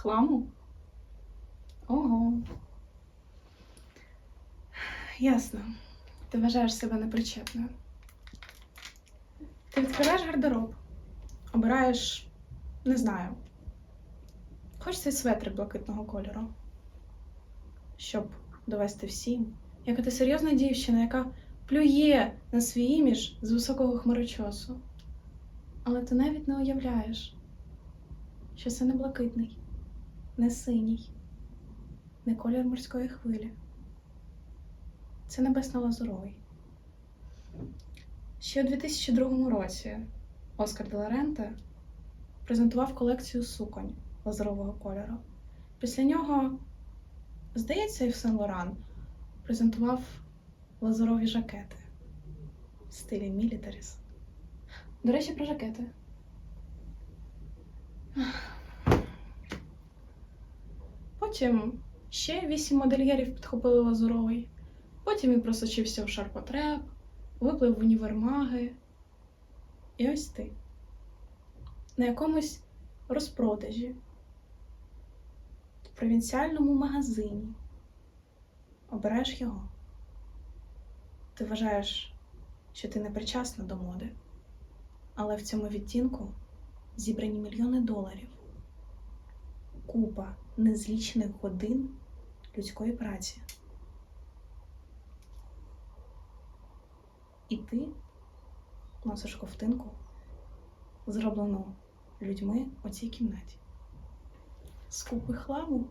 Хламу? Ого. Ясно. Ти вважаєш себе непричетною. Ти відкриваєш гардероб, обираєш, не знаю, хоч цей светрик блакитного кольору, щоб довести всім, яка ти серйозна дівчина, яка плює на свій імідж з високого хмарочосу. Але ти навіть не уявляєш, що це не блакитний, не синій, не колір морської хвилі. Це небесно-лазуровий. Ще у 2002 році Оскар де ла презентував колекцію суконь лазурового кольору. Після нього, здається, і Сен Лоран презентував лазурові жакети в стилі Мілітаріс. До речі, про жакети. Потім ще вісім модельєрів підхопили лазуровий. Потім він просочився в шарпотреб, виплив в універмаги. І ось ти. На якомусь розпродажі в провінціальному магазині. Обираєш його. Ти вважаєш, що ти не причасна до моди, але в цьому відтінку зібрані мільйони доларів, купа незлічених годин людської праці. І ти носиш ковтинку, зроблену людьми у цій кімнаті. З купи хламу